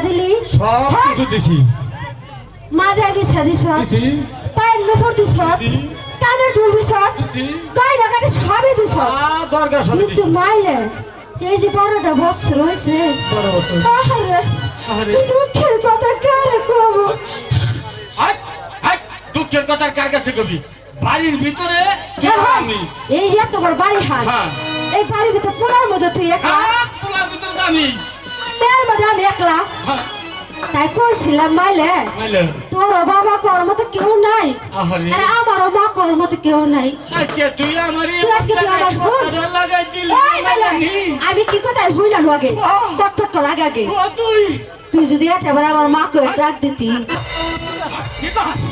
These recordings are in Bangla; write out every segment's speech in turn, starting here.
সব হ্যাঁ। কিছু দিছি মাজায় বিছা দিছ। পায়ের নুপুর দিছ। কানে দুল দিছ। গায়ে লাগাতে সবই দিছ। দরকার সব কিন্তু মাইলে এই যে বড়টা বস্ত্র হয়েছে। দুঃখের কথা কারে কব? দুঃখের কথা কার কাছে কবি? বাড়ির ভিতরে আমি। এই এত বড় বাড়ি হান হ্যাঁ। এই বাড়ির ভিতরে পোলার মধ্যে তুই একলা হ্যাঁ, পোলার ভিতরে আমি। মেয়ের মধ্যে আমি একলা। তাই কইছিলাম মাইলে তোর বাবা কর মতো কেউ নাই। আরে আমারও মা কর মতো কেউ নাই। আজকে তুই আমারই তুই আজকে তুই আমার বোন। কথাটা লাগাই দিলি এই মাইলে আমি কি কথা হই না কত তোর আগে তুই। তুই যদি একেবারে আমার মাকে ডাক দিতি। ঠিক আছে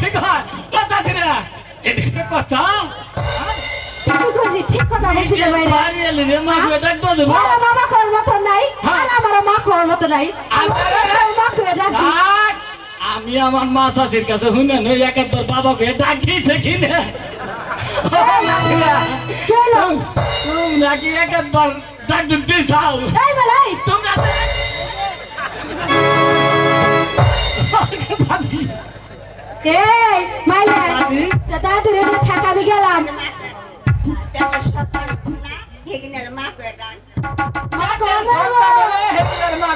ঠিক আছে কথা এটা ঠিক কথা বলছি বাইরে বাড়ি এলি রে মাকে ডাক দো দেবো আমার বাবা কর মতো নাই। আমি আমার মা চাষির কাছে শুনে নই একবার বাবাকে ডাকিয়েছে কিনে? নাকি একবার ডাক দিতে চাও? তোমরা এই মাইলা দাদা তুই থাক মা